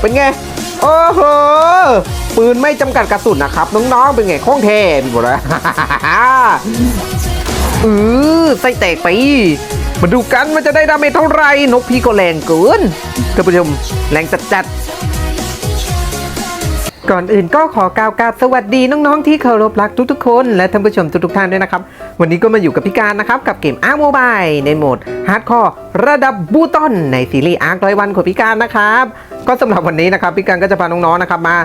เป็นไง โอ้โห ปืนไม่จำกัดกระสุนนะครับ น้องๆ เป็นไงคล่องแท้พี่บอกเลยเออไส้แตกไป มาดูกันมันจะได้ดาเมจเท่าไหร่ นกพี่ก็แรงเกินท่านผู้ชมแรงจัดๆก่อนอื่นก็ขอกล่าวกาบสวัสดีน้องๆที่เคารพรักทุกๆคน และท่านผู้ชมทุกๆท่านด้วยนะครับ วันนี้ก็มาอยู่กับพี่การนะครับ กับเกมอาร์โมบายในโหมดฮาร์ดคอร์ระดับบูตอนในซีรีส์อาร์คร้อยวันของพี่การนะครับ ก็สำหรับวันนี้นะครับพี่การก็จะพาน้องๆนะครับมา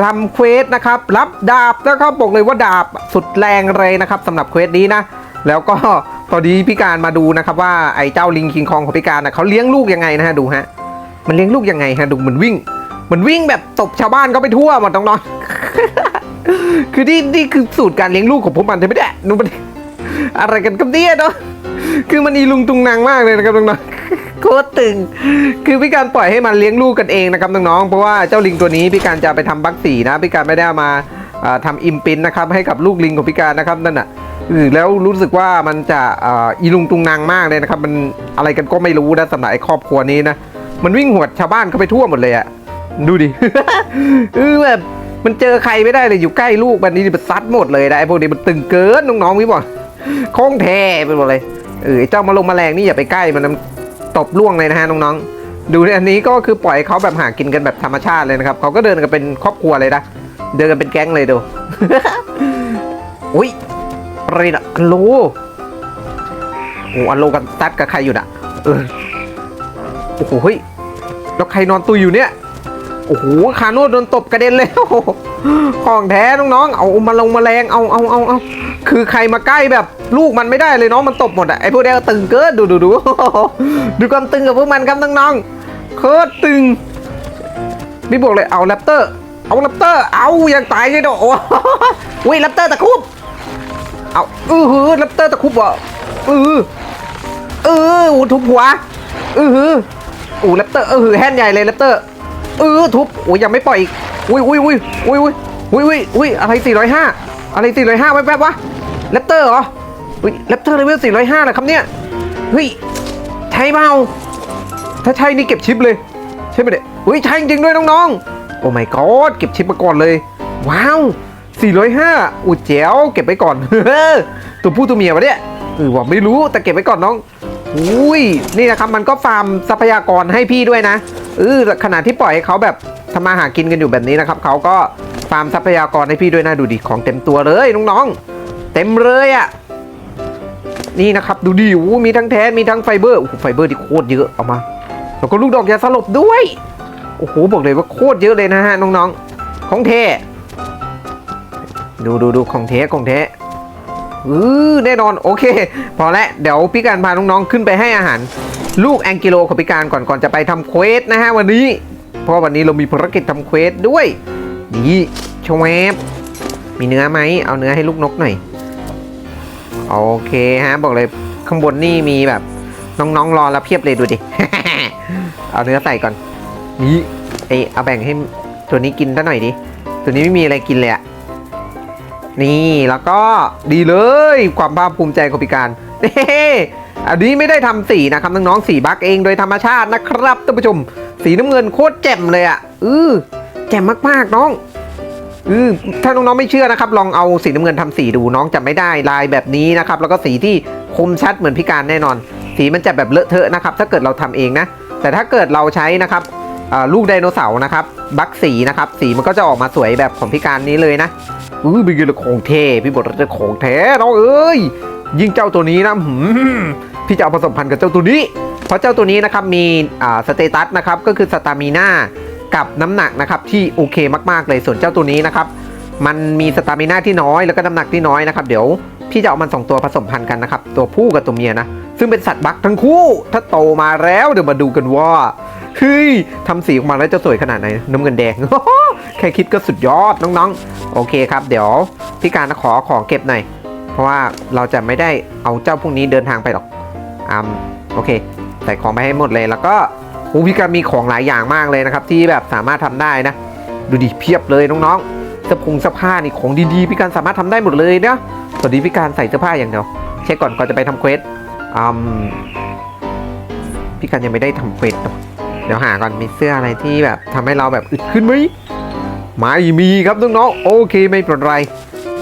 รำเควสนะครับ รับดาบนะครับบอกเลยว่าดาบสุดแรงเลยนะครับสำหรับเควสนี้นะ แล้วก็พอดีพี่การมาดูนะครับว่าไอ้เจ้าลิงคิงคองของพี่การนะเขาเลี้ยงลูกยังไงนะฮะดูฮะมันเลี้ยงลูกยังไงฮะดูเหมือนวิ่งเหมือนวิ่งแบบตบชาวบ้านก็ไปทั่วหมดน้องๆคือนี่นี่คือสูตรการเลี้ยงลูกของพวกมันใช่ไหมเนี่ยดูมัน อะไรกันกับเนี่ยเนาะคือมันอีลุงตุงนางมากเลยนะครับน้องๆโคตรตึง คือพี่การปล่อยให้มันเลี้ยงลูกกันเองนะครับน้องๆเพราะว่าเจ้าลิงตัวนี้พี่การจะไปทำบัคสีนะพี่การไม่ได้ามาเอ่อทำอิมปินนะครับให้กับลูกลิงของพี่การนะครับนั่นน่ะแล้วรู้สึกว่ามันจะอีลุงตุงนางมากเลยนะครับ มันอะไรกันก็ไม่รู้นะสำหรับไอ้ครอบครัวนี้นะมันวิ่งหวดชาวบ้านเข้าไปทั่วหมดเลยอะดูดิเออแบบมันเจอใครไม่ได้เลยอยู่ใกล้ลูกแบบนี้มันซัดหมดเลยนะไอ้พวกนี้มันตึงเกินน้องๆพี่บอก โค้งแท้ไปหมดเลยเออเจ้ามาลงแมลงนี่อย่าไปใกล้มันตบล่วงเลยนะฮะน้องๆ ดูอันนี้ก็คือปล่อยเขาแบบหากินกันแบบธรรมชาติเลยนะครับเขาก็เดินกันเป็นครอบครัวเลยนะเดินกันเป็นแก๊งเลยดูอุ้ยอะไรนะอัลโลโอ้อัลโลกันตัดกับใครอยู่น่ะเออโอ้โหเฮ้ยแล้วใครนอนตุยอยู่เนี่ย โอ้โหคาโน่โดนตบกระเด็นเลยโอ้โหของแท้น้องๆเอามาลงมาแรงเอาเอาเอาเอาคือใครมาใกล้แบบลูกมันไม่ได้เลยน้องมันตบหมดอะไอพวกเดียวตึงเกินดูดูดูดูความตึงกับพวกมันครับน้องๆโคตรตึงนี่บอกเลยเอาแรปเตอร์เอาแรปเตอร์เอาอย่างตายเลยเนาะโอ้โอ้ยแรปเตอร์ตะคุบเอาเออหือแรปเตอร์ตะคุบวะเออเออทุบหัวเออโอ้แรปเตอร์เออหือแฮนด์ใหญ่เลยแรปเตอร์ เออทุบโอ้ยยังไม่ปล่อยอีกอุ้ยอุ้ยอุ้ยอุ้ยอุ้ยอุ้ยอุ้ยอุ้ยอะไร405อะไร405แป๊บๆวะแรปเตอร์เหรออุ้ยแรปเตอร์เลเวล405เหรอครับเนี่ยเฮ้ยใช่เปล่าถ้าใช่นี่เก็บชิปเลยใช่ไหมเนี่ยเฮ้ยใช่จริงด้วยน้องๆ โอ้ my god เก็บชิปมาก่อนเลย ว้าว405อุยแจ๋วเก็บไว้ก่อนตัวผู้ตัวเมียวะเนี่ยเออว่าไม่รู้แต่เก็บไว้ก่อนน้อง อุ้ยนี่นะครับมันก็ฟาร์มทรัพยากรให้พี่ด้วยนะเออขณะที่ปล่อยให้เขาแบบทำมาหากินกันอยู่แบบนี้นะครับเขาก็ฟาร์มทรัพยากรให้พี่ด้วยนะดูดิของเต็มตัวเลยน้องๆ เต็มเลยอะ่ะนี่นะครับดูดิอู้มีทั้งแท้มีทั้งไฟเบอร์โอ้โหไฟเบอร์ที่โคตรเยอะเอามา แล้วก็ลูกดอกยาสลบด้วยโอ้โหบอกเลยว่าโคตรเยอะเลยนะฮะน้องๆ ของแท้ดูดูดูของเทของเท อือแน่นอนโอเค พอแล้วเดี๋ยวพี่การพาน้องๆขึ้นไปให้อาหาร ลูกแองกิโลของพี่การก่อนก่อนจะไปทำเควสนะฮะวันนี้ เพราะวันนี้เรามีภารกิจทำเควสด้วยนี่ชวบมีเนื้อไหมเอาเนื้อให้ลูกนกหน่อยโอเคฮะบอกเลยข้างบนนี่มีแบบน้องๆรอแล้วเพียบเลยดูดิ เอาเนื้อใส่ก่อน นี่ไอเอาแบ่งให้ตัวนี้กินซะหน่อยดิ ตัวนี้ไม่มีอะไรกินเลยอะ นี่แล้วก็ดีเลยความภาคภูมิใจของพิการอันนี้ไม่ได้ทำสีนะครับน้องๆสีบักเองโดยธรรมชาตินะครับท่านผู้ชม สีน้ำเงินโคตรแจ่มเลยอะเออแจ่มมากๆน้องเออถ้าน้องๆไม่เชื่อนะครับ ลองเอาสีน้ำเงินทำสีดูน้องจะไม่ได้ลายแบบนี้นะครับ แล้วก็สีที่คมชัดเหมือนพิการแน่นอน สีมันจะแบบเลอะเทอะนะครับ ถ้าเกิดเราทำเองนะ แต่ถ้าเกิดเราใช้นะครับลูกไดโนเสาร์นะครับ บักสีนะครับ สีมันก็จะออกมาสวยแบบของพิการนี้เลยนะ อุ้ยเป็นไงล่ะของเทพี่บอกว่าจะของแท้น้องเอ้ยยิ่งเจ้าตัวนี้นะหืมพี่จะเอาผสมพันธุ์กับเจ้าตัวนี้ เพราะเจ้าตัวนี้นะครับมีอ่าสเตตัสนะครับก็คือสตามิน่ากับน้ำหนักนะครับที่โอเคมากๆเลยส่วนเจ้าตัวนี้นะครับมันมีสตามิน่าที่น้อยแล้วก็น้ำหนักที่น้อยนะครับเดี๋ยวพี่จะเอามันสองตัวผสมพันธุ์กันนะครับตัวผู้กับตัวเมียนะซึ่งเป็นสัตว์บักทั้งคู่ ถ้าโตมาแล้วเดี๋ยวมาดูกันว่า เฮ้ยทำสีออกมาแล้วจะสวยขนาดไหน น้ำเงินแดง แค่คิดก็สุดยอดน้องๆ โอเคครับ เดี๋ยวพี่การขอของเก็บหน่อย เพราะว่าเราจะไม่ได้เอาเจ้าพวกนี้เดินทางไปหรอกอ่าโอเค ใส่ของไปให้หมดเลยแล้วก็โอ้พี่การมีของหลายอย่างมากเลยนะครับ ที่แบบสามารถทำได้นะ ดูดิเพียบเลยน้องๆเสื้อผงเสื้อผ้านี่ของดีๆพี่การสามารถทำได้หมดเลยนะสวัสดีพี่การใส่เสื้อผ้าอย่างเดียวเช็คก่อนก่อนจะไปทำเควสอืมพี่การยังไม่ได้ทำเควสเนอะ เดี๋ยวหาก่อนมีเสื้ออะไรที่แบบทำให้เราแบบอึดขึ้นไหมไม่มีครับน้องๆโอเคไม่เป็นไร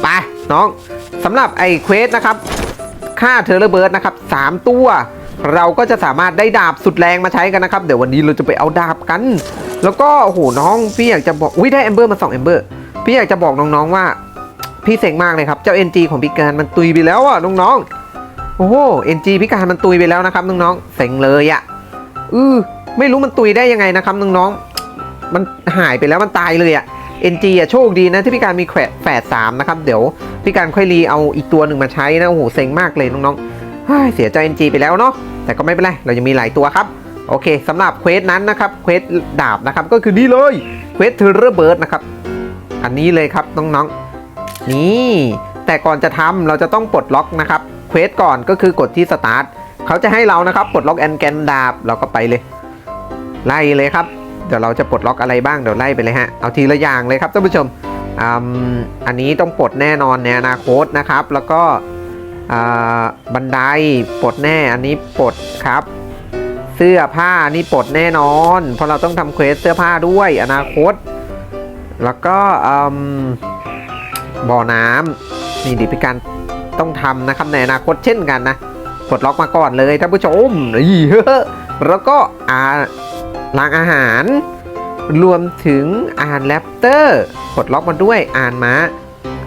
ไปน้องสำหรับไอ้เควสนะครับค่าเทอร์เบิร์ดนะครับสามตัว เราก็จะสามารถได้ดาบสุดแรงมาใช้กันนะครับ เดี๋ยววันนี้เราจะไปเอาดาบกัน แล้วก็โอ้โหน้องพี่อยากจะบอกอุ้ยได้แอมเบอร์มาสองแอมเบอร์พี่อยากจะบอกน้องๆว่าพี่เซ็งมากเลยครับ เจ้า NG ของพิการมันตุยไปแล้วอะน้องๆโอ้โห NG พิการมันตุยไปแล้วนะครับน้องๆเซ็งเลยอะอือ ไม่รู้มันตุยได้ยังไงนะครับน้องๆมันหายไปแล้วมันตายเลยอะ NG อะโชคดีนะที่พิการมีแขวะแฝดสามนะครับเดี๋ยวพิการค่อยรีเอาอีกตัวหนึ่งมาใช้นะโอ้โหเซ็งมากเลยน้องๆเฮ้ยเสียใจ NG ไปแล้วเนาะแต่ก็ไม่เป็นไรเรายังมีหลายตัวครับโอเคสำหรับเควสนั้นนะครับเควสดาบนะครับก็คือนี่เลยเควสเทอร์เรเบิร์ดนะครับอันนี้เลยครับน้องๆนี่แต่ก่อนจะทำเราจะต้องปลดล็อกนะครับเควสก่อนก็คือกดที่สตาร์ทเขาจะให้เรานะครับปลดล็อกแอนแกนดาบเราก็ไปเลย ไล่เลยครับ เดี๋ยวเราจะปลดล็อกอะไรบ้างเดี๋ยวไล่ไปเลยฮะ เอาทีละอย่างเลยครับท่านผู้ชมอ,อันนี้ต้องปลดแน่นอนในอนาคตนะครับ แล้วก็อ่าบันไดปลดแน่อันนี้ปลดครับ เสื้อผ้านี่ปลดแน่นอน เพราะเราต้องทำเควสเสื้อผ้าด้วยอนาคต แล้วก็อืมบ่อน้ำนี่ดิพิการต้องทำนะครับในอนาคตเช่นกันนะปลดล็อกมาก่อนเลยท่านผู้ชมนี่แล้วก็อ่า ล้างอาหาร รวมถึงอ่านแรปเตอร์ปลดล็อกมาด้วยอ่านม้า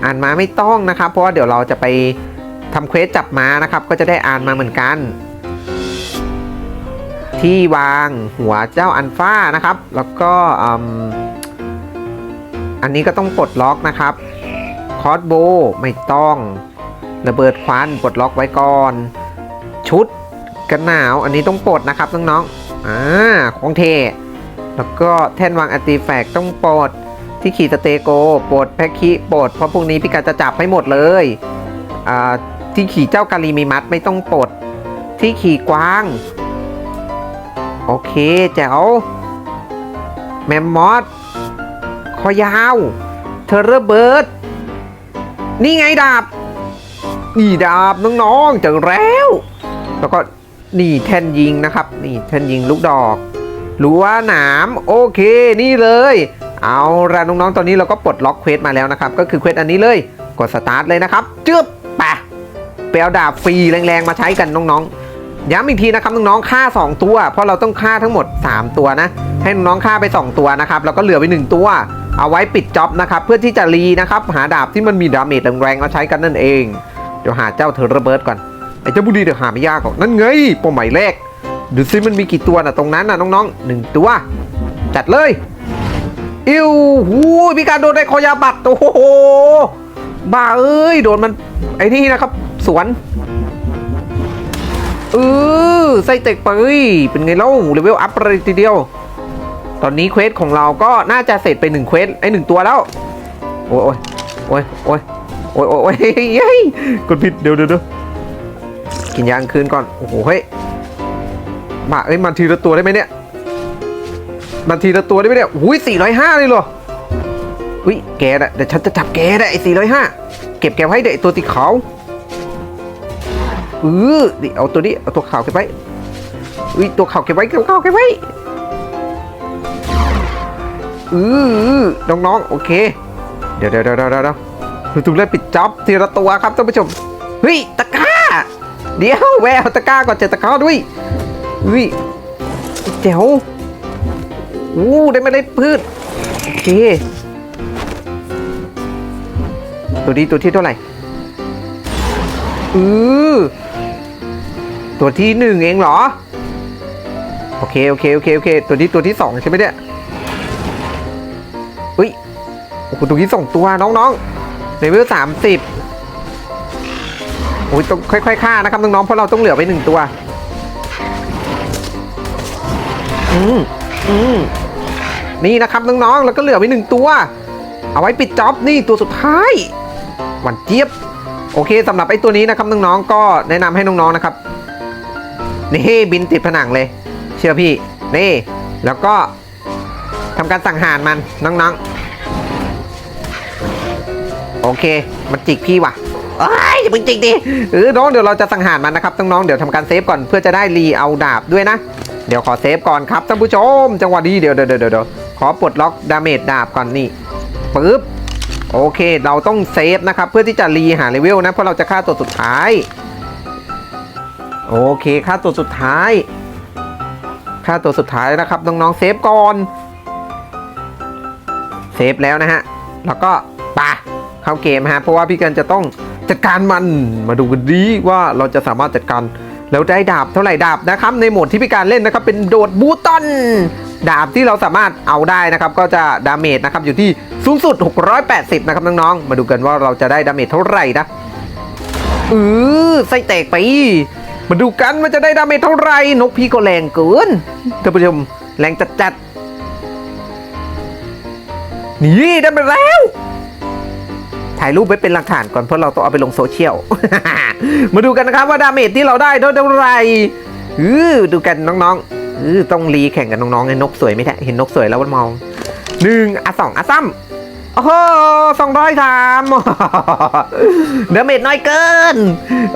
อ่านม้าไม่ต้องนะครับ เพราะว่าเดี๋ยวเราจะไปทำเควสจับม้านะครับ ก็จะได้อ่านมาเหมือนกัน ที่วางหัวเจ้าอันฟ้านะครับ แล้วก็อ,อันนี้ก็ต้องปลดล็อกนะครับ คอร์สโบไม่ต้องระเบิดควันปลดล็อกไว้ก่อน ชุดกันหนาวอันนี้ต้องปลดนะครับน้องๆ อ่าของเท แล้วก็แท่นวางอัติแฟกต้องปลดที่ขี่สเตโกปลดแพคคีปลดเพราะพวกนี้พี่กาจะจับให้หมดเลยอ่าที่ขี่เจ้ากาลีมีมัดไม่ต้องปลดที่ขี่กวาง โอเคแจ๋วแมมมอสคอยาว เทอร์เรเบิร์ดนี่ไงดาบ นี่ดาบน้องๆเจอแล้ว แล้วก็ นี่แท่นยิงนะครับ นี่แท่นยิงลูกดอกรั้วหนามโอเคนี่เลย เอาละน้องๆตอนนี้เราก็ปลดล็อกเควสมาแล้วนะครับ ก็คือเควสอันนี้เลยกดสตาร์ทเลยนะครับจึ๊บไปไปเอาดาบฟรีแรงๆ มาใช้กันน้องๆ ย้ำอีกทีนะครับน้องๆฆ่า 2 ตัว เพราะเราต้องฆ่าทั้งหมด 3 ตัวนะ ให้น้องๆฆ่าไป 2 ตัวนะครับแล้วก็เหลือไป1ตัว เอาไว้ปิดจ็อบนะครับเพื่อที่จะรีนะครับหาดาบที่มันมีดาเมจแรงๆมาใช้กันนั่นเองเดี๋ยวหาเจ้าเทอร์เบิร์ดก่อน ไอ้เจ้าบุรีเดี๋ยวหาไม่ยากหรอกนั่นไงเป้าหมายแรกดูซิมันมีกี่ตัวนะตรงนั้นนะน้องๆหนึ่งตัว จัดเลย อิวหูยพี่การโดนได้คอยาบัตโอ้โหบ้าเอ้ยโดนมันไอ้นี่นะครับ สวนเออไส้เตกไปเป็นไงเล่าเลเวลอัพเลยทีเดียว ตอนนี้เควสของเราก็น่าจะเสร็จไปหนึ่งเควสไอหนึ่งตัวแล้ว โอ้ยโอ้ยโอ้ยโอ้ยโอ้ยโอ้ยเฮ้ยกดผิดเดี๋ยวเดี๋ยวเดี๋ยว กินยางคืนก่อน โอ้โห เฮ้ย มาเอ้ยมันทีละตัวได้ไหมเนี่ยมันทีละตัวได้ไหมเนี่ยอุ้ยสี่ร้อยห้าเลยเหรอ อุ้ย แกนะเดี๋ยวฉันจะจับแกนะไอ้สี่ร้อยห้าเก็บแกไว้เด็กตัวสีขาวเออดิเอาตัวนี้ เอาตัวขาวเก็บไว้ อุ้ย ตัวขาวเก็บไว้ตัวขาวเก็บไว้เออน้องๆ โอเค เดี๋ยวเดี๋ยวเดี๋ยวเดี๋ยวเดี๋ยวเราถูกเล่นปิดจ็อบทีละตัวครับท่านผู้ชม เฮ้ย ตะกร้า เดี๋ยวแววตะกร้าก่อนเจอตะกร้าด้วยเฮ้ยเจ๋วอู้ได้เมาเล็ดพืชโอเคตัวนี้ตัวที่เท่าไหร่อือตัวที่หนึ่งเองเหรอ โอเคโอเคโอเคโอเค ตัวนี้ตัวที่สองใช่ไหมเนี่ยอุ้ยโอ้โหตัวที่สองตัวน้องๆเลเวลสามสิบ โอ้ยต้องค่อยๆฆ่านะครับน้องๆเพราะเราต้องเหลือไปหนึ่งตัว อืมอืมนี่นะครับน้องๆแล้วก็เหลือไปหนึ่งตัว เอาไว้ปิดจ็อบนี่ตัวสุดท้ายหวานเจี๊ยบ โอเคสำหรับไอ้ตัวนี้นะครับน้องๆก็แนะนำให้น้องๆนะครับนี่บินติดผนังเลย เชื่อพี่นี่ แล้วก็ทำการสังหารมันน้องๆ โอเค มันจิกพี่ว่ะ อย่าเพิ่งจิกดิเออน้องเดี๋ยวเราจะสังหารมันนะครับน้องๆเดี๋ยวทำการเซฟก่อนเพื่อจะได้รีเอาดาบด้วยนะเดี๋ยวขอเซฟก่อนครับท่านผู้ชม จังหวะนี้เดี๋ยวเดี๋ยวเดี๋ยวเดี๋ยวขอปลดล็อกดาเมจดาบก่อนนี่ปึ๊บโอเค เราต้องเซฟนะครับ เพื่อที่จะรีหาเลเวลนะ เพราะเราจะฆ่าตัวสุดท้าย โอเคฆ่าตัวสุดท้ายฆ่าตัวสุดท้ายนะครับน้องๆเซฟก่อนเซฟแล้วนะฮะ แล้วก็ปะเข้าเกมฮะเพราะว่าพี่กันจะต้อง จัดการมันมาดูกันดีว่าเราจะสามารถจัดการแล้วได้ดาบเท่าไหร่ดาบนะครับ ในโหมดที่พี่การเล่นนะครับ เป็นโดดบูตันดาบที่เราสามารถเอาได้นะครับ ก็จะดาเมจนะครับอยู่ที่สูงสุด 680 นะครับน้องๆมาดูกันว่าเราจะได้ดาเมจเท่าไหร่นะเออไส้แตกไป มาดูกันว่าจะได้ดาเมจเท่าไหร่นกพี่ก็แรงเกินท่านผู้ชมแรงจัดๆนี่ได้มาแล้ว ถ่ายรูปไว้เป็นหลักฐานก่อนเพราะเราต้องเอาไปลงโซเชียล มาดูกันนะครับว่าดาเมจที่เราได้เท่าไหร่อดูกันน้องๆอต้องรีแข่งกันน้องๆไอ้นกสวยไหมแท้เห็นนกสวยแล้วมันมองหนึ่งอะสองอะซ้ำโอ้โหสองร้อยสามดาเมจน้อยเกิน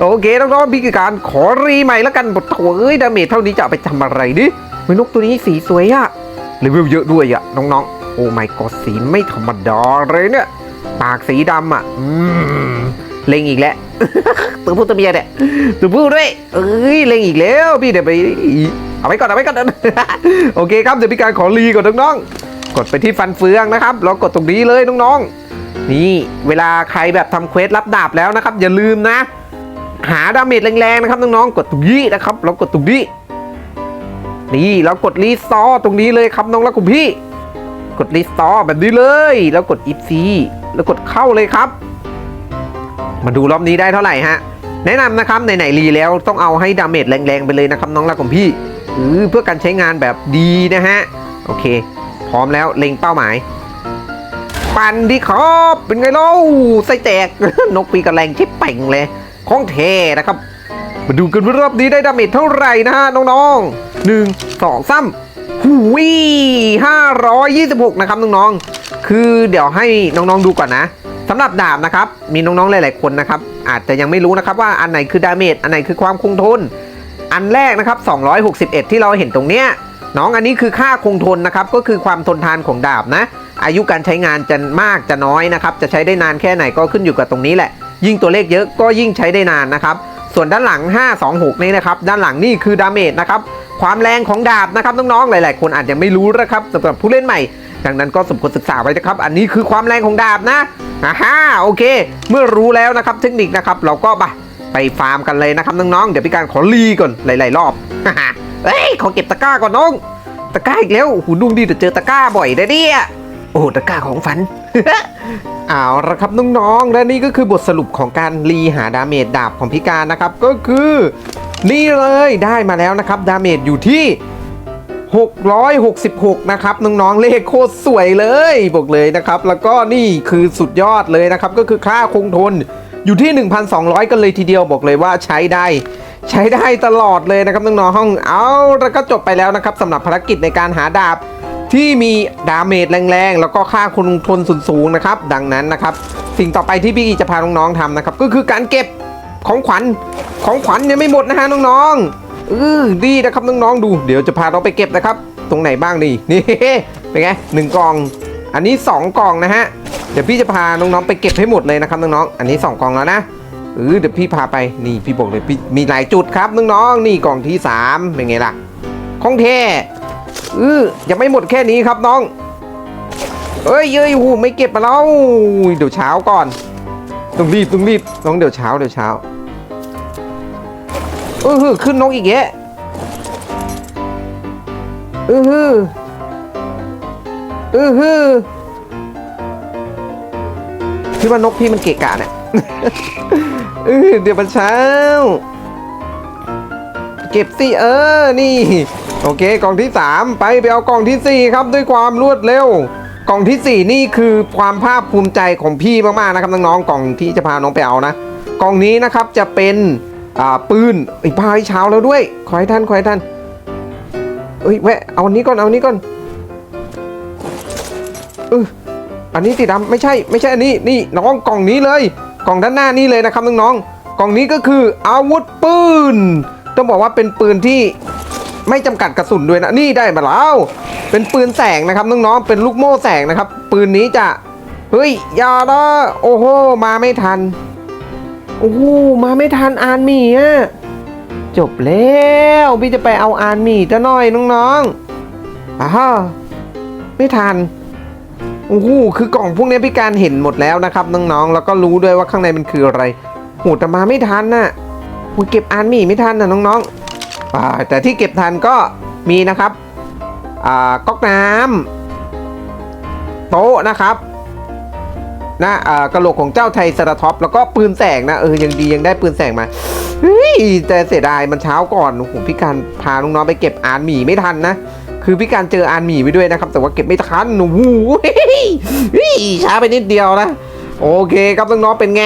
โอเคน้องๆพี่กิการขอรีใหม่แล้วกันบทโถเอ้ยดาเมจเท่านี้จะไปทำอะไรดิเฮ้นกตัวนี้สีสวยอะเลเวลเยอะด้วยอะน้องๆ โอ้ไม่กอดสีไม่ธรรมดาเลยเนี่ย ปากสีดำอะอืมเล็งอีกแล้วตัวผู้ตัวเมียเนี่ยตัวผู้ด้วยเอ้ยเล็งอีกแล้วพี่เดี๋ยวไปเอาไว้ก่อนเอาไว้ก่อนโอเคครับเดี๋ยวพี่การขอรีก่อนน้องๆกดไปที่ฟันเฟืองนะครับแล้วกดตรงนี้เลยน้องๆนี่เวลาใครแบบทำเควสรับดาบแล้วนะครับ อย่าลืมนะ หาดาเมจแรงๆนะครับน้องๆกดตรงนี้นะครับแล้วกดตรงนี้นี่แล้วกดรีซอร์ตรงนี้เลยครับน้องและคุณพี่ กดรีสตอร์แบบนี้เลย แล้วกดอีซีแล้วกดเข้าเลยครับ มาดูรอบนี้ได้เท่าไหร่ฮะ แนะนำนะครับไหนๆรีแล้วต้องเอาให้ดาเมจแรงๆไปเลยนะครับน้องรักของพี่เพื่อการใช้งานแบบดีนะฮะ โอเค พร้อมแล้วเล็งเป้าหมาย ปั่นดีครับเป็นไงเล่าไส้แตกนกปีกระแรงชิบเป่งเลยของเทนะครับ มาดูกันว่ารอบนี้ได้ดาเมจเท่าไหร่นะฮะน้องๆหนึ่งสองสาม หูยห้าร้อยยี่สิบหกนะครับน้องๆ คือเดี๋ยวให้น้องๆดูก่อนนะสำหรับดาบนะครับ มีน้องๆหลายๆคนนะครับ อาจจะยังไม่รู้นะครับว่าอันไหนคือดาเมจ อันไหนคือความคงทน อันแรกนะครับ261 ที่เราเห็นตรงเนี้ยน้องอันนี้คือค่าคงทนนะครับ ก็คือความทนทานของดาบนะ อายุการใช้งานจะมากจะน้อยนะครับ จะใช้ได้นานแค่ไหนก็ขึ้นอยู่กับตรงนี้แหละ ยิ่งตัวเลขเยอะก็ยิ่งใช้ได้นานนะครับ ส่วนด้านหลัง 526 นี่นะครับ ด้านหลังนี่คือดาเมจนะครับ ความแรงของดาบนะครับน้องๆหลาย ๆ คนอาจจะไม่รู้นะครับสำหรับผู้เล่นใหม่ ดังนั้นก็สมควรศึกษาไว้นะครับ อันนี้คือความแรงของดาบนะอ่าฮะโอเค เมื่อรู้แล้วนะครับเทคนิคนะครับเราก็ไปไปฟาร์มกันเลยนะครับน้องๆเดี๋ยวพี่การขอรีก่อนหลายๆรอบเฮ้ยขอเก็บตะกร้าก่อนน้องตะกร้าอีกแล้วหูดุงดีแต่เจอตะกร้าบ่อยนะเนี่ยโอ้ตะกร้าของฝันเอาละครับน้องๆและนี่ก็คือบทสรุปของการรีหาดาเมจดาบของพิการนะครับ ก็คือ นี่เลยได้มาแล้วนะครับ ดาเมจอยู่ที่ 666 นะครับ น้องๆ เลขโคตรสวยเลยบอกเลยนะครับ แล้วก็นี่คือสุดยอดเลยนะครับ ก็คือค่าคงทนอยู่ที่ 1,200 กันเลยทีเดียวบอกเลยว่าใช้ได้ใช้ได้ตลอดเลยนะครับน้องๆห้องเอาแล้วก็จบไปแล้วนะครับสำหรับภารกิจในการหาดาบที่มีดาเมจแรงๆ แล้วก็ค่าคงทนสูงๆนะครับ ดังนั้นนะครับ สิ่งต่อไปที่พี่อีจะพาน้องๆทำนะครับ ก็คือการเก็บ ของขวัญของขวัญยังไม่หมดนะฮะน้องๆเออดีนะครับน้องๆดู เดี๋ยวจะพาเราไปเก็บนะครับ ตรงไหนบ้างนี่นี่เป็นไงหนึ่งกล่อง อันนี้สองกล่องนะฮะเดี๋ยวพี่จะพาน้องๆไปเก็บให้หมดเลยนะครับน้องๆอันนี้สองกล่องแล้วนะเออเดี๋ยวพี่พาไปนี่พี่บอกเลยพี่มีหลายจุดครับน้องๆนี่กล่องที่สามเป็นไงล่ะของเทเออยังไม่หมดแค่นี้ครับน้องเอ้ยเอ้ยหูไม่เก็บมาแล้วเดี๋ยวเช้าก่อน ต้องรีบต้องรีบน้องเดี๋ยวเช้าเดี๋ยวเช้าเออฮือขึ้นนกอีกแยะเออฮือเออฮือพี่ว่านกพี่มันเกะกะเนี่ยเออเดี๋ยวมันเช้า เก็บสิเออนี่ โอเคกล่องที่3ไปไปเอากล่องทีสี่4ครับด้วยความรวดเร็ว กล่องทีสี่ 4 นี่คือความภาคภูมิใจของพี่มากๆนะครับน้องๆกล่องที่จะพาน้องไปเอานะ กล่องนี้นะครับจะเป็นปืนไอ้พายเช้าแล้วด้วยขอให้ท่านขอให้ท่านเอ้ยแวะเอาอันนี้ก่อนเอาอันนี้ก่อนเอออันนี้สีดำไม่ใช่ไม่ใช่อันนี้นี่น้องกล่องนี้เลย กล่องด้านหน้านี้เลยนะครับน้องๆกล่องนี้ก็คืออาวุธปืน ต้องบอกว่าเป็นปืนที่ ไม่จำกัดกระสุนด้วยนะ นี่ได้มาแล้ว เป็นปืนแสงนะครับน้องๆ เป็นลูกโม่แสงนะครับ ปืนนี้จะ เฮ้ยยานะโอ้โห มาไม่ทัน โอ้โห มาไม่ทันอานมี่อะจบแล้วพี่จะไปเอาอานมี่ซะหน่อยน้องๆอ้าวไม่ทันโอ้โหคือกล่องพวกนี้พี่การเห็นหมดแล้วนะครับน้องๆ แล้วก็รู้ด้วยว่าข้างในมันคืออะไรโหแต่มาไม่ทันน่ะโอ้เก็บอานมี่ไม่ทันนะน้องๆ แต่ที่เก็บทันก็มีนะครับก๊อกน้ำโต๊ะนะครับนะกระโหลกของเจ้าไทยสระท็อปแล้วก็ปืนแสงนะเออยังดียังได้ปืนแสงมาเฮ้ยแต่เสียดายมันเช้าก่อนโอ้โหพี่การพาน้องๆไปเก็บอานหมี่ไม่ทันนะคือพี่การเจออานหมี่ไปด้วยนะครับ แต่ว่าเก็บไม่ทันโอ้โหเฮ้ยช้าไปนิดเดียวนะ โอเคครับน้องๆเป็นไง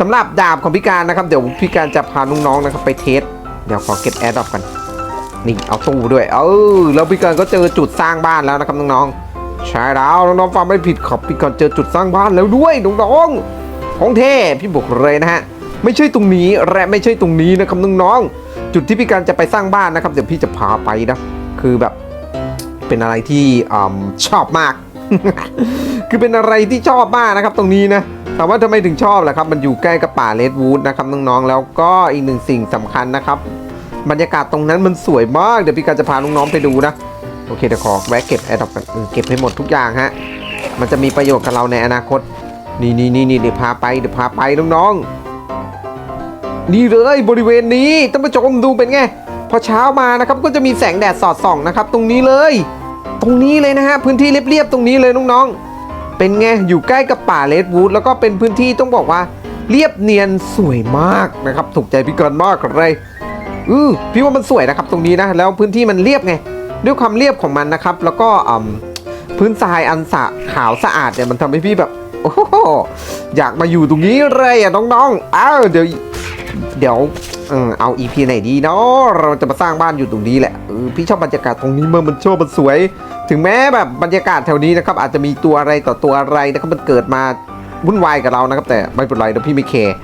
สำหรับดาบของพี่การนะครับ เดี๋ยวพี่การจะพาน้องๆนะครับไปเทส เดี๋ยวขอเก็บแอร์ดรอปกันนี่เอาตู้ด้วย เออแล้วพี่กันก็เจอจุดสร้างบ้านแล้วนะครับน้องๆใช่แล้วน้องๆฟังไม่ผิดครับพี่กันเจอจุดสร้างบ้านแล้วด้วยน้องๆของเท่พี่บอกเลยนะฮะไม่ใช่ตรงนี้และไม่ใช่ตรงนี้นะครับน้องๆจุดที่พี่กันจะไปสร้างบ้านนะครับเดี๋ยวพี่จะพาไปนะคือแบบเป็นอะไรที่อืมชอบมาก คือเป็นอะไรที่ชอบมากนะครับตรงนี้นะถามว่าทำไมถึงชอบล่ะครับ มันอยู่ใกล้กับป่าเลดวูดนะครับน้องๆแล้วก็อีกหนึ่งสิ่งสำคัญนะครับ บรรยากาศตรงนั้นมันสวยมาก เดี๋ยวพี่กาจะพาน้องๆไปดูนะ โอเคเดี๋ยวขอแวะเก็บแอร์ดรอปกันเออเก็บให้หมดทุกอย่างฮะมันจะมีประโยชน์กับเราในอนาคต นี่นี่นี่นี่เดี๋ยวพาไปเดี๋ยวพาไปน้องๆนี่เลยบริเวณนี้ท่านผู้ชมดูเป็นไงพอเช้ามานะครับก็จะมีแสงแดดสอดส่องนะครับ ตรงนี้เลย ตรงนี้เลยนะฮะพื้นที่เรียบๆตรงนี้เลยน้องๆ เป็นไงอยู่ใกล้กับป่าเลดวูดแล้วก็เป็นพื้นที่ต้องบอกว่า เรียบเนียนสวยมากนะครับถูกใจพี่กรณ์มากเลยอือพี่ว่ามันสวยนะครับตรงนี้นะแล้วพื้นที่มันเรียบไงด้วยความเรียบของมันนะครับ แล้วก็พื้นทรายอันสะขาวสะอาดเนี่ยมันทำให้พี่แบบโอ้โหอยากมาอยู่ตรงนี้เลยอะน้องๆอ้าวเดี๋ยวเดี๋ยว เออเอา EP ไหนดีเนาะเราจะมาสร้างบ้านอยู่ตรงนี้แหละเออพี่ชอบบรรยากาศตรงนี้มันมันชอบมันสวย ถึงแม้แบบบรรยากาศแถวนี้นะครับอาจจะมีตัวอะไรต่อตัวอะไรนะครับมันเกิดมาวุ่นวายกับเรานะครับแต่ไม่เป็นไรเดี๋ยวพี่ไม่แคร์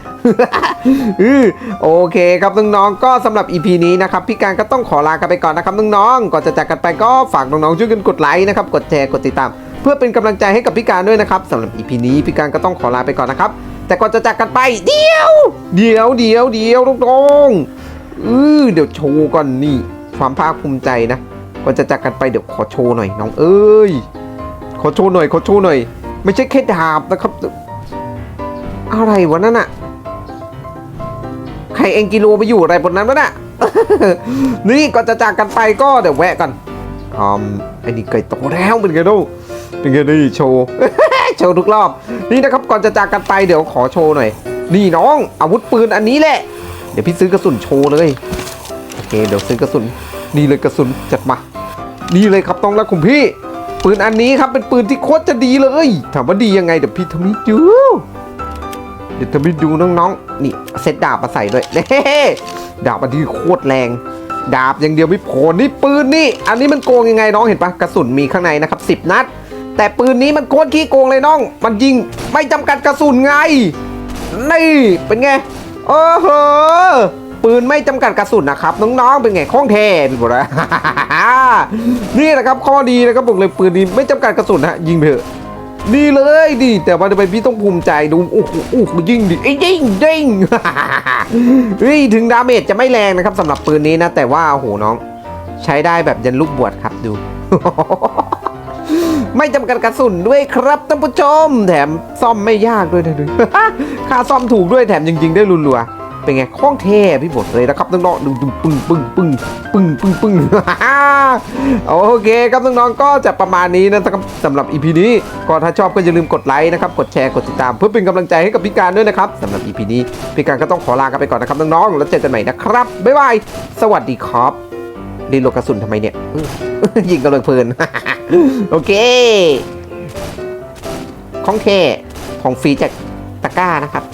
อโอเคครับน้องๆก็สำหรับ EP นี้นะครับพี่การก็ต้องขอลากันไปก่อนนะครับน้องๆก่อนจะจากกันไปก็ฝากน้องๆช่วยกันกดไลค์นะครับกดแชร์กดติดตาม เพื่อเป็นกำลังใจให้กับพี่การด้วยนะครับสำหรับ EP นี้พี่การก็ต้องขอลาไปก่อนนะครับ แต่ก่อนจะจากกันไป เดี๋ยว เดี๋ยวเดี๋ยวเดี๋ยวน้องๆอือเดี๋ยวโชว์ก่อนนี่ ความภาคภูมิใจนะก่อนจะจากกันไปเดี๋ยวขอโชว์หน่อยน้องเอ้ยขอโชว์หน่อยขอโชว์หน่อย ไม่ใช่แค่ดาบนะครับ อะไรวะนั่นอะใครเองกิโลไปอยู่อะไรบนนั้นวะน่ะนี่ก่อนจะจากกันไปก็เดี๋ยวแวะกันอืมไอ้นี่ไก่โตแล้วเป็นไงดูเป็นไงนี่โชว์ โชว์ทุกรอบ นี่นะครับก่อนจะจากกันไปเดี๋ยวขอโชว์หน่อย นี่น้องอาวุธปืนอันนี้แหละ เดี๋ยวพี่ซื้อกระสุนโชว์เลยโอเคเดี๋ยวซื้อกระสุนนี่เลยกระสุนจัดมา นี่เลยครับต้องรักของพี่ ปืนอันนี้ครับเป็นปืนที่โคตรจะดีเลย ถามว่าดียังไงเดี๋ยวพี่ทำให้ดูเดี๋ยวทำให้ดูน้องๆ นี่เซตดาบมาใส่ด้วยเดาบอันนี้โคตรแรงดาบอย่างเดียวไม่พอนี่ปืนนี่ อันนี้มันโกงยังไงน้องเห็นปะกระสุนมีข้างในนะครับ 10 นัด แต่ปืนนี้มันโคตรขี้โกงเลยน้อง มันยิงไม่จำกัดกระสุนไง นี่เป็นไงโอ้โหปืนไม่จำกัดกระสุนนะครับน้องๆเป็นไงคล่องแท้พี่บอกเลยนี่แหละครับข้อดีนะครับบอกเลยปืนนี้ไม่จำกัดกระสุนฮะยิงไปเถอะนี่เลยดิแต่ว่าทำไมพี่ต้องภูมิใจดูโอ้โหโอ้โหยิงดิไอ้ยิงยิงเฮ้ยถึงดาเมจจะไม่แรงนะครับสำหรับปืนนี้นะ แต่ว่าโอ้โหน้อง ใช้ได้แบบยันลูกบวชครับดู ไม่จำกัดกระสุนด้วยครับท่านผู้ชม แถมซ่อมไม่ยากด้วยนะดูค่าซ่อมถูกด้วยแถมจริง ๆ ได้รัวๆเป็นไงคล่องเท่พี่บดเลยนะครับน้องๆดูดูปึ้งปึ้งปึ้งปึ้งปึ้งปึ้งโอเคครับน้องๆก็จะประมาณนี้นะครับสำหรับ EP นี้ก็ถ้าชอบก็อย่าลืมกดไลค์นะครับกดแชร์กดติดตาม เพื่อเป็นกำลังใจให้กับพี่การด้วยนะครับสำหรับ EP นี้พี่การก็ต้องขอลากันไปก่อนนะครับน้องๆแล้วเจอกันใหม่นะครับบ๊ายบายสวัสดีครับ รีโหลดกระสุนทำไมเนี่ย ยิงกันเลยเพลิน โอเค ของเทของฟรีจากตะก้านะครับ